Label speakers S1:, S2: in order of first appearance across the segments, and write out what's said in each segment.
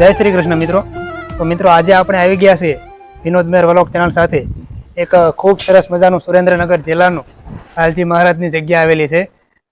S1: જય શ્રી કૃષ્ણ મિત્રો. તો મિત્રો આજે આપણે આવી ગયા છીએ વિનોદ મેર વલોક ચેનલ સાથે. એક ખૂબ સરસ મજાનું સુરેન્દ્રનગર જિલ્લાનું લાલજી મહારાજની જગ્યા આવેલી છે.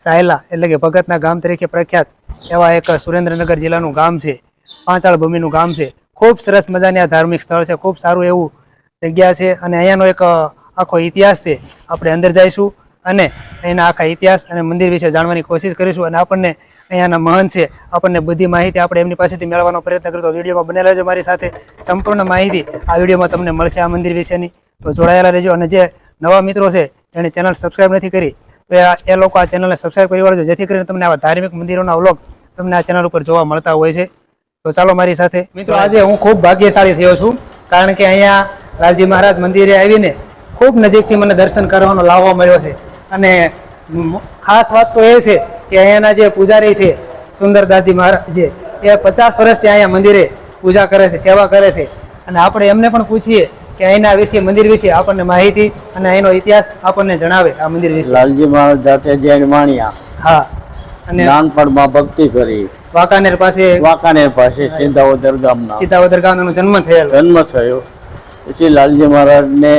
S1: સાયલા એટલે કે ભગતના ગામ તરીકે પ્રખ્યાત એવા એક સુરેન્દ્રનગર જિલ્લાનું ગામ છે. પાંચાળ ભૂમિનું ગામ છે. ખૂબ સરસ મજાની આ ધાર્મિક સ્થળ છે. ખૂબ સારું એવું જગ્યા છે. અને અહીંયાનો એક આખો ઇતિહાસ છે. આપણે અંદર જઈશું અને એના આખા ઇતિહાસ અને મંદિર વિશે જાણવાની કોશિશ કરીશું અને આપણને અહીંયાના મહંત છે. આપણને બધી માહિતી આપણે એમની પાસેથી મેળવવાનો પ્રયત્ન કરતો વિડીયોમાં બનેલા રહેજો મારી સાથે. સંપૂર્ણ માહિતી આ વિડીયોમાં તમને મળશે આ મંદિર વિશેની. તો જોડાયેલા રહેજો અને જે નવા મિત્રો છે જેણે ચેનલ સબસ્ક્રાઈબ નથી કરી, તો એ લોકો આ ચેનલને સબસ્ક્રાઈબ કરી વાળજો, જેથી કરીને તમને આવા ધાર્મિક મંદિરોના વ્લોગ તમને આ ચેનલ ઉપર જોવા મળતા હોય છે. તો ચાલો મારી સાથે. મિત્રો, આજે હું ખૂબ ભાગ્યશાળી થયો છું, કારણ કે અહીંયા લાલજી મહારાજ મંદિરે આવીને ખૂબ નજીકથી મને દર્શન કરવાનો લાવવા મળ્યો છે. અને ખાસ વાત તો એ છે કે અહીંયાના જે પૂજારી છે સુંદરદાસજી મહારાજ છે એ પચાસ વર્ષથી અહીંયા મંદિરે પૂજા કરે છે સેવા કરે છે. અને આપણે એમને પણ પૂછીએ કે અહીંના વિશે મંદિર વિશે આપણને માહિતી અને અહીંનો ઇતિહાસ આપણને જણાવે આ મંદિર વિશે.
S2: લાલજી મહારાજ જાતે જૈન માણ્યા.
S1: હા અને
S2: નાનપણમાં ભક્તિ કરી.
S1: વાંકાનેર પાસે
S2: વાંકાનેર પાસે સિંધાવદર ગામના.
S1: સીતાવદર ગામનો જન્મ થયેલો.
S2: જન્મ થયો. પછી લાલજી મહારાજને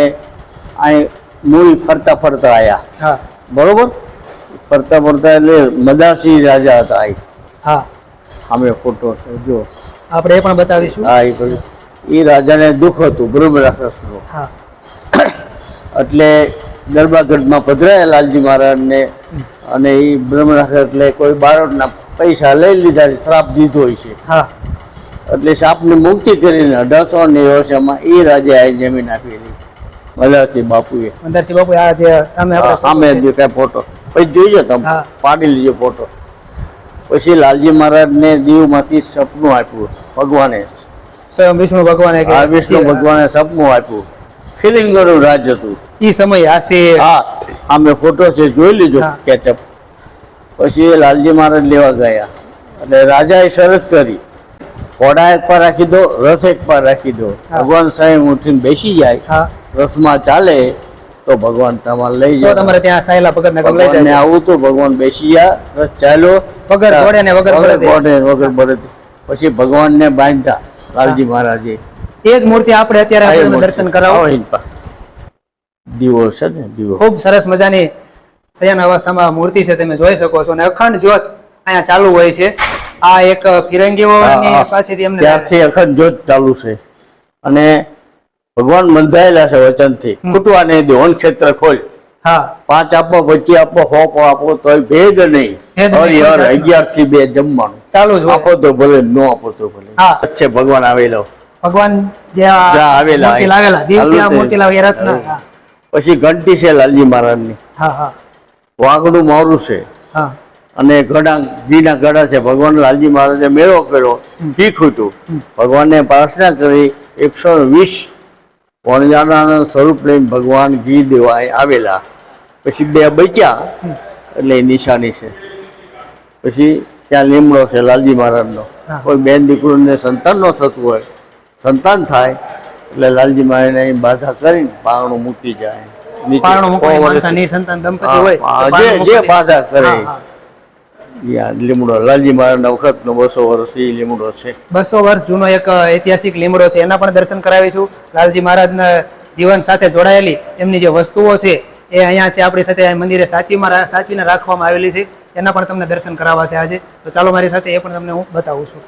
S2: અહીં મૂળ ફરતા ફરતા આવ્યા
S1: હા.
S2: બરોબર? ફરતા ફરતા એટલે મદાસી રાજા હતા આ
S1: હા.
S2: અમે ફોટો જો.
S1: આપણે એ પણ બતાવીશું.
S2: હા એ એ રાજાને દુઃખ હતું બ્રહ્મ રાક્ષસનું
S1: હા.
S2: એટલે દરબારગઢમાં પધરાયા લાલજી મહારાજને અને એ બ્રહ્મ રાક્ષસ એટલે કોઈ બાળકના પૈસા લઈ લીધા શ્રાપ દીધો હોય છે.
S1: હા.
S2: એટલે સાપની મુક્તિ કરીને અઢારસો ને વર્ષમાં એ રાજાએ જમીન આપેલી મદારસિંહ બાપુએ.
S1: મદારસિંહ બાપુ આ જે સામે આપણે
S2: સામે દેખાય ફોટો. પછી જોઈજો તમે પાડી લીજો ફોટો પછી લાલજી મહારાજને દીવમાંથી સપનું આપ્યું ભગવાને.
S1: સ્વયં વિષ્ણુ ભગવાને
S2: વિષ્ણુ ભગવાને સપનું આપ્યું. ફિલિંગોનું રાજ હતું.
S1: એ સમય આજથી
S2: હા અમે ફોટો છે જોઈ
S1: લીધો.
S2: કેચઅપ. પછી લાલજી મહારાજ લેવા ગયા. એટલે રાજાએ શરત કરી. ઘોડા એક પર રાખી દો રસ એક પર રાખી દો. ભગવાન સાહેબ ઉઠીને બેસી જાય. રસમાં ચાલે. તો ભગવાન તમારે લઈ જાય
S1: તમારે ત્યાં સાયલા પગર ને લઈ જાય
S2: આવું તો ભગવાન બેસી ગયા ચાલો
S1: પગર ઘોડે ને વગર.
S2: ઘોડે વગર બળદે. પછી ભગવાનને બાંધતા લાલજી મહારાજે
S1: એ જ મૂર્તિ આપણે અત્યારે. દર્શન કરાવો.
S2: દીવો છે ને દીવો
S1: ખૂબ સરસ મજાની સયાન અવસ્થામાં મૂર્તિ છે તમે જોઈ શકો છો અને અખંડ જ્યોત અહીંયા ચાલુ હોય છે આ એક
S2: હા.
S1: પાસેથી અમને
S2: ત્યારથી અખંડ જ્યોત ચાલુ છે અને ભગવાન બંધાયેલા છે વચનથી. ખૂટવા નહીં દે ક્ષેત્ર ખોલ.
S1: હા.
S2: પાંચ આપો પચી આપો હોપ આપો તો ભેદ નહીં.
S1: કોઈ
S2: અગિયારથી બે જમવાનું.
S1: ચાલુ છે
S2: આપો તો ભલે ન આપો તો ભલે.
S1: હા.
S2: છે ભગવાન આવેલો.
S1: ભગવાન જે
S2: આવેલા
S1: લાવેલા મૂર્તિ લાવી રચના
S2: પછી ઘંટી છે લાલજી મહારાજની.
S1: હા હા.
S2: વાઘડું મારું છે.
S1: હા.
S2: અને ઘડા ઘીના ઘડા છે. ભગવાન લાલજી મહારાજે મેળો કર્યો. ઘી ખૂટ્યું ભગવાનને પ્રાર્થના કરી એકસો વીસ વણજારાના સ્વરૂપ લઈને ભગવાન ઘી દેવાય આવેલા. પછી બે બચ્યા એટલે એ નિશાની છે. પછી ત્યાં લીમડો છે લાલજી મહારાજનો. કોઈ બેન દીકરીને સંતાન ન થતું હોય સંતાન થાય એટલે લાલજી મહારાજને બાધા કરીને પારણું મૂકી જાય. નીચે
S1: પારણું મૂકવાની
S2: સો
S1: માનતા
S2: વર્ષ-
S1: નિસંતાન દંપતી હોય
S2: જે. બાધા કરે. લીમડો, લાલજી મહારાજના વખતનો બસો વર્ષ એ લીમડો છે.
S1: બસો વર્ષ જૂનો એક ઐતિહાસિક લીમડો છે. એના પણ દર્શન કરાવીશું. લાલજી મહારાજના જીવન સાથે જોડાયેલી એમની જે વસ્તુઓ છે, એ અહીંયા છે, આપણી સાથે મંદિરે સાચીમાં સાચવીને રાખવામાં આવેલી છે. એના પણ તમને દર્શન કરાવવા છે આજે. તો ચાલો મારી સાથે એ પણ તમને હું બતાવું છું.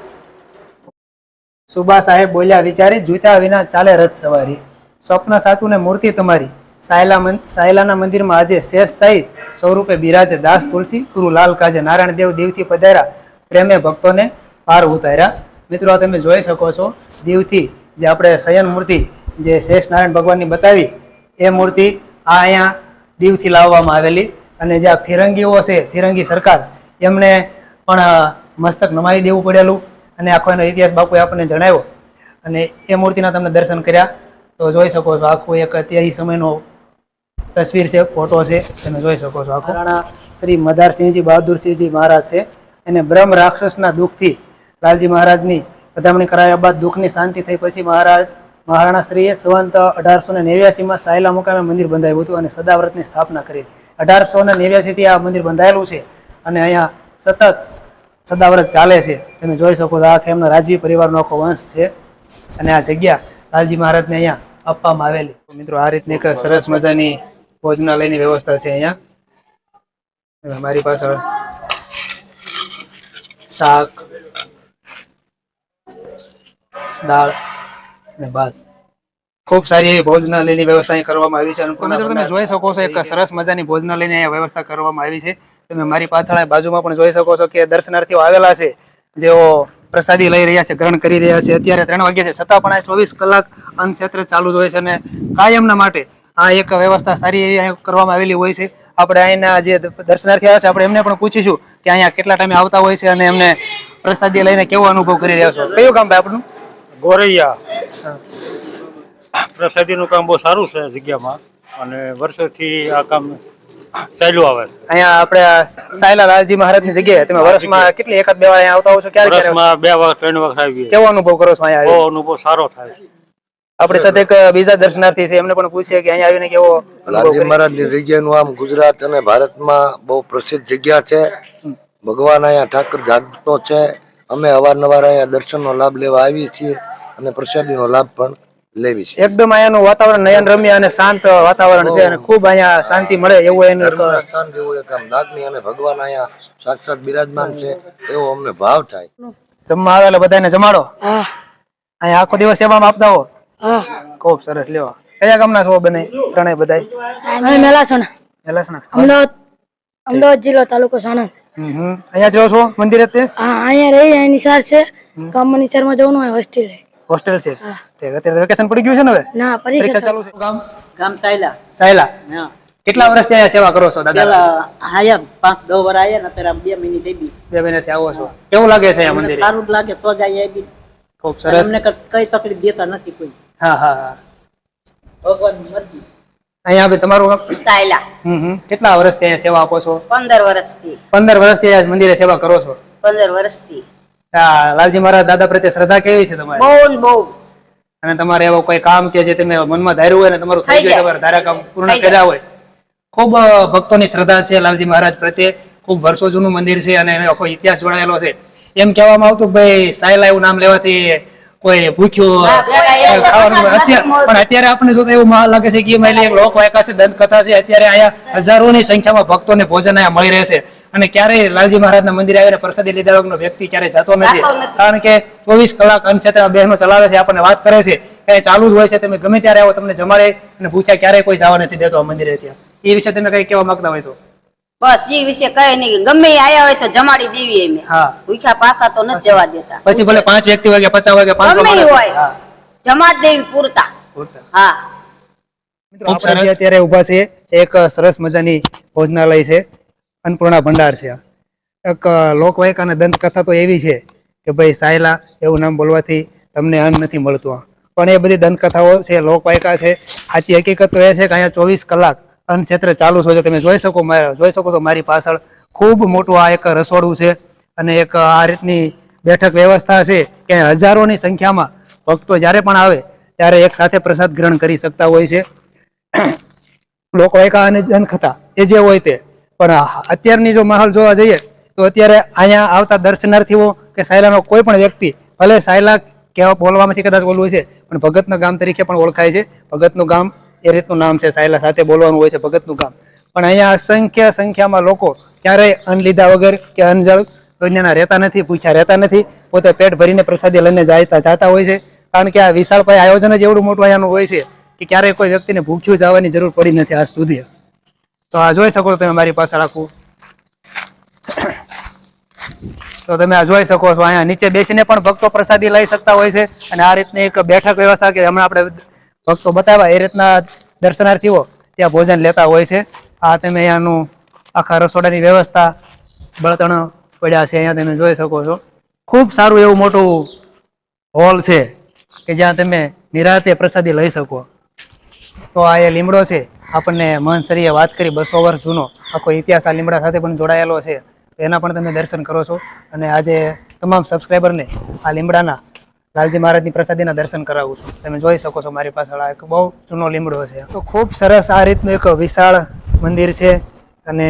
S1: સુબા સાહેબ બોલ્યા, વિચારી જૂતા વિના ચાલે રથ સવારી સ્વપ્ન સાચું ને મૂર્તિ તમારી. સાયલા મંદ સાયલાના મંદિરમાં આજે શેષ સાઈ સ્વરૂપે બિરાજે દાસ તુલસી, ગુરુ લાલ કાજે નારાયણ દેવ દેવથી પધાર્યા. પ્રેમે ભક્તોને પાર ઉતાર્યા. મિત્રો તમે જોઈ શકો છો, દેવથી જે આપણે શયન મૂર્તિ જે શેષ નારાયણ ભગવાનની બતાવી, એ મૂર્તિ આ અહીંયા દીવથી લાવવામાં આવેલી અને જે આ ફિરંગીઓ છે, ફિરંગી સરકાર, એમણે પણ મસ્તક નમાવી દેવું પડેલું અને આખો એનો ઇતિહાસ બાપુએ આપણને જણાવ્યો. અને એ મૂર્તિના તમને દર્શન કર્યા. તો જોઈ શકો છો, આખું એક તે સમયનો તસવીર છે, ફોટો છે, તમે જોઈ શકો છો રાણા શ્રી મદારસિંહજી બહાદુરસિંહજી મહારાજ છે. એને બ્રહ્મ રાક્ષસના દુઃખથી લાલજી મહારાજની વધામણી કરાવ્યા બાદ દુઃખની શાંતિ થઈ પછી મહારાજ મહારાણા શ્રીએ સંવંત અઢારસો ને નેવ્યાસીમાં સાયલા મુકામે મંદિર બંધાયું હતું અને સદાવ્રતની સ્થાપના કરી. અઢારસો ને નેવ્યાસીથી આ મંદિર બંધાયેલું છે અને અહીંયા સતત સદાવ્રત ચાલે છે. તમે જોઈ શકો છો, આખે એમનો રાજવી પરિવારનો આખો વંશ છે અને આ જગ્યા લાલજી મહારાજને અહીંયા આપવામાં આવેલી. મિત્રો, આ રીતની એક સરસ મજાની ભોજનાલયની વ્યવસ્થા છે અહીંયા. મારી પાછળ શાક દાળ અને ભાત. ખૂબ સારી એવી ભોજનાલયની વ્યવસ્થા અહીં કરવામાં આવી છે મિત્રો તમે જોઈ શકો છો એક સરસ મજાની ભોજનાલયની અહીંયા વ્યવસ્થા કરવામાં આવી છે. તમે મારી પાછળ બાજુમાં પણ જોઈ શકો છો કે દર્શનાર્થીઓ આવેલા છે. જેઓ પ્રસાદી લઈ રહ્યા છે ગ્રહણ કરી રહ્યા છે. અત્યારે ત્રણ વાગ્યા છે. છતાં પણ આ ચોવીસ કલાક અન્નક્ષેત્ર ચાલુ જ હોય છે અને કાયમના માટે આ એક વ્યવસ્થા સારી એવી કરવામાં આવેલી હોય છે. આપણે અહીંના જે દર્શનાર્થી આવે છે આપણે એમને પણ પૂછીશું કે અહીંયા કેટલા ટાઈમે આવતા હોય છે અને એમને પ્રસાદી લઈને કેવો અનુભવ કરી રહ્યા છો. કયું કામ ભાઈ આપણું
S3: ગોરૈયા. પ્રસાદીનું કામ બહુ સારું છે જગ્યામાં અને વર્ષોથી આ કામ ચાલ્યું આવે
S1: અહીંયા આપણે સાયલા લાલજી મહારાજની જગ્યાએ તમે વર્ષમાં કેટલી એકાદ બે વાર અહીંયા આવતા હો છો? ક્યારે
S3: વર્ષમાં બે વાર ત્રણ વખત આવીએ
S1: કેવો અનુભવ કરો છો અહીંયા
S3: અનુભવ સારો થાય છે.
S1: આપણી સાથે એક બીજા દર્શનાર્થી છે એમને પણ પૂછીએ કે અહીંયા આવીને કેવો
S4: લાલજી? મહારાજની જગ્યાનું આમ ગુજરાત અને ભારતમાં બહુ પ્રસિદ્ધ જગ્યા છે. ભગવાન અહીંયા ઠાકર જાગતો છે. અમે અવારનવાર અહીંયા દર્શનનો લાભ લેવા આવીએ છીએ અને પ્રસાદીનો લાભ પણ લેવી છે.
S1: એકદમ અહીંયાનું વાતાવરણ નયન રમ્ય અને શાંત વાતાવરણ છે અને ખૂબ અહીંયા શાંતિ મળે એવું એનું
S4: સ્થાન જેવું એક આમ લાગણી અને ભગવાન અહીંયા સાક્ષાત બિરાજમાન છે એવો અમને ભાવ થાય.
S1: જમવા આવેલા બધાને જમાડો. અહીંયા આખો દિવસ સેવામાં આપતા હો. ખૂબ સરસ લેવા કયા ગામના છો બને ત્રણેય બધાય?
S5: અમે મેલાસણ
S1: એલસના
S5: અમદાવાદ અમદાવાદ જિલ્લો તાલુકો સાણંદ.
S1: હમ હમ. અહીંયા જો છો મંદિરે તે
S5: હા અહીંયા રહી અહીંયા નિસાર છે. ગામમાં નિસારમાં જવાનું હોય હોસ્ટેલ
S1: હોસ્ટેલ છે? ઠીક, અત્યારે વેકેશન પડી ગયું છે ને હવે?
S5: ના
S1: પરીક્ષા
S5: પરીક્ષા
S1: ચાલુ છે? ગામ
S6: ગામ ચાલ્યા
S1: સાયલા.
S6: હા.
S1: કેટલા વર્ષથી અહીંયા સેવા કરો છો દાદા?
S6: આયા પાંચ દસ વાર આયા ને અત્યારે આમ બે મિનિટ બી
S1: બે મહિનાથી આવો છો. કેવું લાગે છે અહીંયા
S6: સારું લાગે તો જ
S1: ખૂબ સરસ.
S6: અમને કઈ તકલીફ દેતા નથી કોઈ.
S1: હા હા હા.
S6: મરજી.
S1: અહીંયા હવે તમારું
S7: સાયલા.
S1: હમ હમ. કેટલા વર્ષથી અહીંયા સેવા આપો છો?
S7: પંદર વર્ષથી.
S1: પંદર વર્ષથી અહીંયા મંદિરે સેવા કરો છો?
S7: પંદર વર્ષથી.
S1: હા લાલજી મહારાજ દાદા પ્રત્યે શ્રદ્ધા કેવી છે તમારી?
S7: બહુ ને બહુ.
S1: અને તમારે એવો કોઈ કામ કે જે તમે મનમાં ધાર્યું હોય ને તમારું થઈ ગયું. તમારે ધારા કામ પૂર્ણ કર્યા હોય. ખૂબ ભક્તોની શ્રદ્ધા છે લાલજી મહારાજ પ્રત્યે. ખૂબ વર્ષો જૂનું મંદિર છે અને એનો આખો ઇતિહાસ જોડાયેલો છે. એમ કહેવામાં આવતું ભાઈ સાયલા એવું નામ લેવાથી કોઈ ભૂખ્યું
S7: ના,
S1: ખાવાનું અત્યારે-
S7: આપણે
S1: પણ અત્યારે આપણને જોતા એવું મહાન લાગે છે કે એમાં એક લોક લોકવાયકા છે દંતકથા છે. અત્યારે અહીંયા હજારોની સંખ્યામાં ભક્તોને ભોજન અહીંયા મળી રહેશે અને ક્યારેય લાલજી મહારાજના મંદિરે આવીને પ્રસાદી લીધા વગરનો વ્યક્તિ ક્યારેય જતો નથી. કારણ કે ચોવીસ કલાક અન્નક્ષેત્ર બહેનો ચલાવે છે આપણને વાત કરે છે. કે એ ચાલુ જ હોય છે તમે ગમે ત્યારે આવો તમને જમાડે અને ભૂખ્યા ક્યારેય કોઈ જવા નથી દેતો આ મંદિરે ત્યાં. એ વિશે તમે કઈ કહેવા માંગતા હોય તો?
S7: બસ એ વિશે કઈ નહીં ગમે આયા હોય તો જમાડી દેવી એમ.
S1: હા.
S7: ભૂખ્યા પાસા તો નથી જવા દેતા.
S1: પછી ભલે પાંચ વ્યક્તિ હોય કે પચાસ હોય કે પાંચસો
S7: ગમે હોય. જમાડ દેવી પૂરતા.
S1: પૂરતા.
S7: હા.
S1: મિત્રો આપણે અત્યારે ઊભા છે એક સરસ મજાની ભોજનાલય છે. અન્નપૂર્ણા ભંડાર છે. એક લોકવાયક લોકવાયકા અને દંતકથા તો એવી છે કે ભાઈ સાયલા એવું નામ બોલવાથી તમને અન્ન નથી મળતું. પણ એ બધી દંતકથાઓ છે લોકવાયકા છે. સાચી હકીકત તો એ છે કે અહીંયા ચોવીસ કલાક અન્ન ક્ષેત્ર ચાલુ છે. તમે જોઈ શકો જોઈ શકો તો મારી પાછળ ખૂબ મોટું આ એક રસોડું છે અને એક આ રીતની બેઠક વ્યવસ્થા છે કે હજારોની સંખ્યામાં ભક્તો જ્યારે પણ આવે ત્યારે એક સાથે પ્રસાદ ગ્રહણ કરી શકતા હોય છે. લોકો એકા અને જનખતા એ જે હોય તે. પણ અત્યારની જો માહોલ જોવા જઈએ તો અત્યારે અહીંયા આવતા દર્શનાર્થીઓ કે સાયલાનો કોઈ પણ વ્યક્તિ, ભલે સાયલા કહેવા બોલવામાંથી કદાચ બોલવું છે, પણ ભગતના ગામ તરીકે પણ ઓળખાય છે. ભગતનું ગામ એ રીતનું નામ છે, સાયલા સાથે બોલવાનું હોય છે, ભગતનું કામ પણ અહીંયા અસંખ્ય સંખ્યામાં લોકો ક્યારેય અન્ન લીધા વગર કે અન્નજળ કોઈના રહેતા નથી, પૂછ્યા રહેતા નથી, પોતે પેટ ભરીને પ્રસાદી લઈને જાતા જાતા હોય છે. કારણ કે આ વિશાળ પાયે આયોજન જ એવડું મોટું અહીંયાનું હોય છે કે ક્યારેય કોઈ વ્યક્તિને ભૂખ્યું જવાની જરૂર પડી નથી આજ સુધી. તો આ જોઈ શકો તમે મારી પાસે આખું. તો તમે આ જોઈ શકો છો, અહીંયા નીચે બેસીને પણ ભક્તો પ્રસાદી લઈ શકતા હોય છે. અને આ રીતની એક બેઠક વ્યવસ્થા કે હમણાં આપણે ભક્તો બતાવ્યા એ રીતના દર્શનાર્થીઓ ત્યાં ભોજન લેતા હોય છે. આ તમે અહીંયાનું આખા રસોડાની વ્યવસ્થા બળતણ પડ્યા છે, અહીંયા તમે જોઈ શકો છો. ખૂબ સારું એવું મોટું હોલ છે કે જ્યાં તમે નિરાતે પ્રસાદી લઈ શકો. તો આ એ લીમડો છે. આપણને મહંસરીએ વાત કરી બસો વર્ષ જૂનો. આખો ઇતિહાસ આ લીમડા સાથે પણ જોડાયેલો છે. એના પણ તમે દર્શન કરો છો. અને આજે તમામ સબસ્ક્રાઈબરને આ લીમડાના લાલજી મહારાજની પ્રસાદીના દર્શન કરાવું છું. તમે જોઈ શકો છો મારી પાછળ એક બહુ જૂનો લીમડો છે. તો ખૂબ સરસ આ રીતનું એક વિશાળ મંદિર છે અને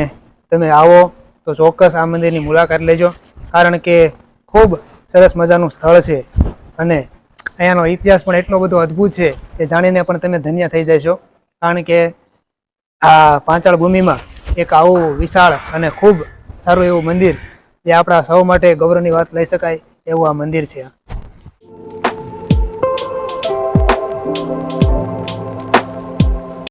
S1: તમે આવો તો ચોક્કસ આ મંદિરની મુલાકાત લેજો. કારણ કે ખૂબ સરસ મજાનું સ્થળ છે અને અહીંયાનો ઇતિહાસ પણ એટલો બધો અદ્ભુત છે કે જાણીને પણ તમે ધન્ય થઈ જશો. કારણ કે આ પાંચાળ ભૂમિમાં એક આવું વિશાળ અને ખૂબ સારું એવું મંદિર જે આપણા સૌ માટે ગૌરવની વાત લઈ શકાય એવું આ મંદિર છે.